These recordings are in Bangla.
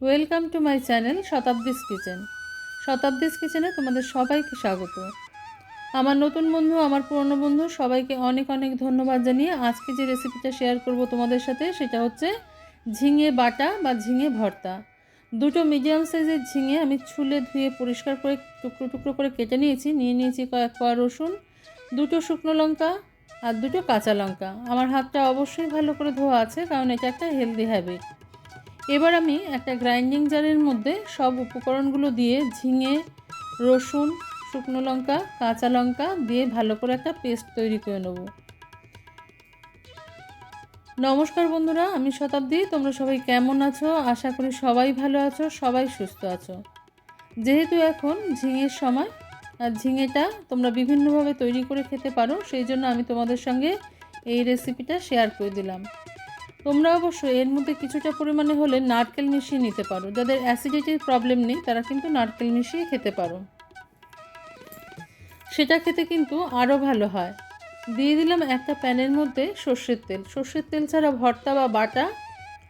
Welcome to my channel Shatabdi's kitchen. Shatabdi's কিচেনে তোমাদের সবাইকে স্বাগত। আমার নতুন বন্ধু, আমার পুরনো বন্ধু, সবাইকে অনেক অনেক ধন্যবাদ জানিয়ে আজকে যে রেসিপিটা শেয়ার করব তোমাদের সাথে, সেটা হচ্ছে ঝিঙে বাটা বা ঝিঙে ভর্তা। দুটো মিডিয়াম সাইজের ঝিঙে আমি ছুলে ধুয়ে পরিষ্কার করে টুকরো টুকরো করে কেটে নিয়েছি। নিয়ে নিয়েছি কয়েক কোয়া রসুন, দুটো শুকনো লঙ্কা আর দুটো কাঁচা লঙ্কা। আমার হাতটা অবশ্যই ভালো করে ধোয়া আছে, কারণ এটা একটা হেলদি হ্যাবিট এবার আমি একটা গ্রাইন্ডিং জারের মধ্যে সব উপকরণগুলো দিয়ে ঝিঙে, রসুন, শুকনো লঙ্কা, কাঁচা লঙ্কা দিয়ে ভালো করে একটা পেস্ট তৈরি করে নেব। নমস্কার বন্ধুরা, আমি শতাব্দী। তোমরা সবাই কেমন আছো? আশা করি সবাই ভালো আছো, সবাই সুস্থ আছো। যেহেতু এখন ঝিঙের সময়, আর ঝিঙেটা তোমরা বিভিন্নভাবে তৈরি করে খেতে পারো, সেই জন্য আমি তোমাদের সঙ্গে এই রেসিপিটা শেয়ার করে দিলাম। তোমরা অবশ্য এর মধ্যে কিছুটা পরিমাণে হলে নারকেল মিশিয়ে নিতে পারো। যাদের অ্যাসিডিটির প্রবলেম নেই, তারা কিন্তু নারকেল মিশিয়ে খেতে পারো। সেটা খেতে কিন্তু আরও ভালো হয়। দিয়ে দিলাম একটা প্যানের মধ্যে সর্ষের তেল। সর্ষের তেল ছাড়া ভর্তা বা বাটা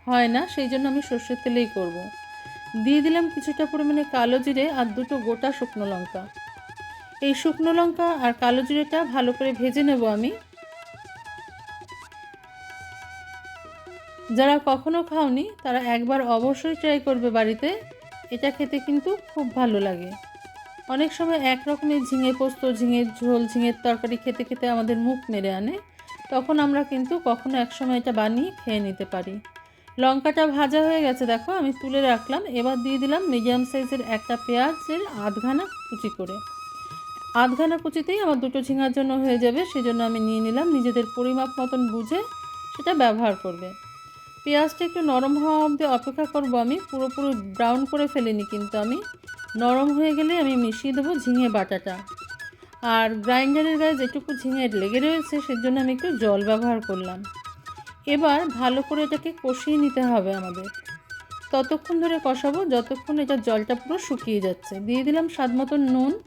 হয় না, সেই জন্য আমি সর্ষের তেলেই করব। দিয়ে দিলাম কিছুটা পরিমাণে কালো জিরে আর দুটো গোটা শুকনো লঙ্কা। এই শুকনো লঙ্কা আর কালো জিরেটা ভালো করে ভেজে নেব আমি। যারা কখনো খাওনি, তারা একবার অবশ্যই ট্রাই করবে বাড়িতে। এটা খেতে কিন্তু খুব ভালো লাগে। অনেক সময় এক রকমের ঝিঙে পোস্ত, ঝিঙের ঝোল, ঝিঙের তরকারি খেতে খেতে আমাদের মুখ মেরে আনে। তখন আমরা কিন্তু কখনো এক সময় এটা বানিয়ে খেয়ে নিতে পারি। লঙ্কাটা ভাজা হয়ে গেছে, দেখো, আমি তুলে রাখলাম। এবার দিয়ে দিলাম মিডিয়াম সাইজের একটা পেঁয়াজের আধঘানা কুচি করে। আধঘানা কুচিতেই আমার দুটো ঝিঙার জন্য হয়ে যাবে। সেজন্য আমি নিয়ে নিলাম। নিজেদের পরিমাপ মতন বুঝে সেটা ব্যবহার করবে। পেঁয়াজটা একটু নরম হওয়া অবধি অপেক্ষা করব আমি। পুরোপুরি ব্রাউন করে ফেলিনি কিন্তু আমি। নরম হয়ে গেলে আমি মিশিয়ে দেবো ঝিঙে বাটাটা। আর গ্রাইন্ডারের গায়ে যেটুকু ঝিঙে লেগে রয়েছে, সেজন্য আমি একটু জল ব্যবহার করলাম। এবার ভালো করে এটাকে কষিয়ে নিতে হবে আমাদের। ততক্ষণ ধরে কষাবো, যতক্ষণ এটা জলটা পুরো শুকিয়ে যাচ্ছে। দিয়ে দিলাম স্বাদ মতন নুন।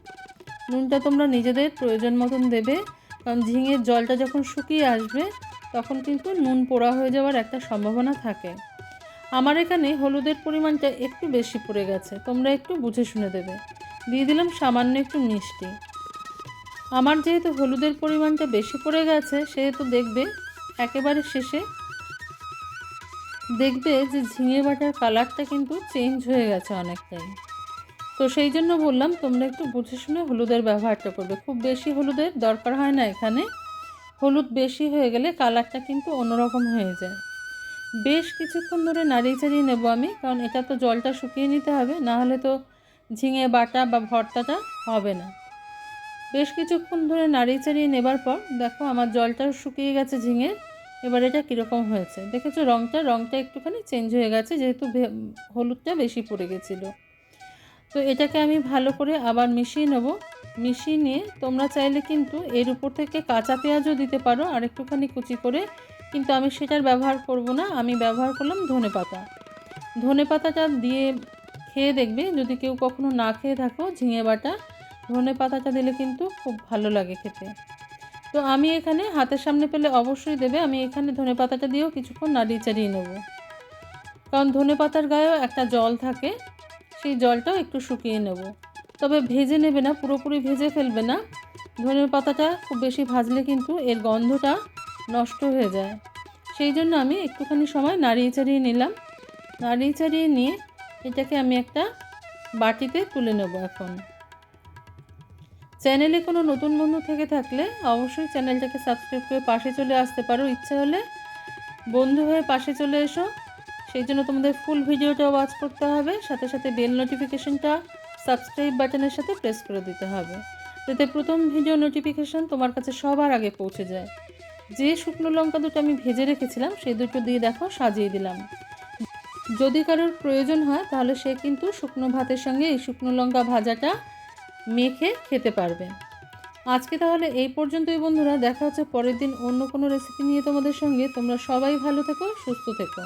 নুনটা তোমরা নিজেদের প্রয়োজন মতন দেবে। কারণ ঝিঙের জলটা যখন শুকিয়ে আসবে তখন কিন্তু নুন পোড়া হয়ে যাওয়ার একটা সম্ভাবনা থাকে। আমার এখানে হলুদের পরিমাণটা একটু বেশি পড়ে গেছে, তোমরা একটু বুঝে শুনে দেবে। দিয়ে দিলাম সামান্য একটু মিষ্টি। আমার যেহেতু হলুদের পরিমাণটা বেশি পড়ে গেছে, সেহেতু দেখবে একেবারে শেষে দেখবে যে ঝিঙে বাটার কালারটা কিন্তু চেঞ্জ হয়ে গেছে অনেকটাই। তো সেই জন্য বললাম, তোমরা একটু বুঝে শুনে হলুদের ব্যবহারটা করবে। খুব বেশি হলুদের দরকার হয় না এখানে। হলুদ বেশি হয়ে গেলে কালারটা কিন্তু অন্যরকম হয়ে যায়। বেশ কিছুক্ষণ ধরে নাড়িয়ে চাড়িয়ে নেব আমি, কারণ এটা তো জলটা শুকিয়ে নিতে হবে, না হলে তো ঝিঙে বাটা বা ভর্তাটা হবে না। বেশ কিছুক্ষণ ধরে নাড়িয়ে চাড়িয়ে নেবার পর, দেখো আমার জলটা শুকিয়ে গেছে ঝিঙে, এবার এটা কীরকম হয়েছে। দেখেছ রঙটা রঙটা একটুখানি চেঞ্জ হয়ে গেছে, যেহেতু হলুদটা বেশি পড়ে গেছিল। তো এটাকে আমি ভালো করে আবার মিশিয়ে নেব। মিশিয়ে নিয়ে তোমরা চাইলে কিন্তু এর উপর থেকে কাঁচা পেঁয়াজও দিতে পারো, আর একটুখানি কুচি করে। কিন্তু আমি সেটার ব্যবহার করব না, আমি ব্যবহার করলাম ধনে পাতা। ধনে পাতাটা দিয়ে খেয়ে দেখবে, যদি কেউ কখনো না খেয়ে থাকো ঝিঙে বাটা, ধনে পাতাটা দিলে কিন্তু খুব ভালো লাগে খেতে। তো আমি এখানে হাতের সামনে পেলে অবশ্যই দেবে, আমি এখানে ধনে পাতাটা দিয়েও কিছুক্ষণ নাড়িয়ে চাড়িয়ে নেব। কারণ ধনে পাতার গায়েও একটা জল থাকে, সেই জলটাও একটু শুকিয়ে নেব। তবে ভেজে নেবে না, পুরোপুরি ভেজে ফেলবে না। ধনের পাতাটা খুব বেশি ভাজলে কিন্তু এর গন্ধটা নষ্ট হয়ে যায়। সেই জন্য আমি একটুখানি সময় নাড়িয়ে চাড়িয়ে নিলাম। নাড়িয়ে চাড়িয়ে নিয়ে এটাকে আমি একটা বাটিতে তুলে নেব এখন। চ্যানেলে কোনো নতুন বন্ধু থেকে থাকলে অবশ্যই চ্যানেলটাকে সাবস্ক্রাইব করে পাশে চলে আসতে পারো। ইচ্ছে হলে বন্ধু হয়ে পাশে চলে এসো। সেই জন্য তোমাদের ফুল ভিডিওটা ওয়াচ করতে হবে। সাথে সাথে বেল নোটিফিকেশনটা সাবস্ক্রাইব বাটনের সাথে প্রেস করে দিতে হবে, যাতে প্রথম ভিডিও নোটিফিকেশন তোমার কাছে সবার আগে পৌঁছে যায়। যে শুকনো লঙ্কা দুটো আমি ভেজে রেখেছিলাম, সেই দুটো দিয়ে দেখো সাজিয়ে দিলাম। যদি কারোর প্রয়োজন হয়, তাহলে সে কিন্তু শুকনো ভাতের সঙ্গে এই শুকনো লঙ্কা ভাজাটা মেখে খেতে পারবে। আজকে তাহলে এই পর্যন্তই বন্ধুরা, দেখা হচ্ছে পরের দিন অন্য কোনো রেসিপি নিয়ে তোমাদের সঙ্গে। তোমরা সবাই ভালো থেকো, সুস্থ থেকো।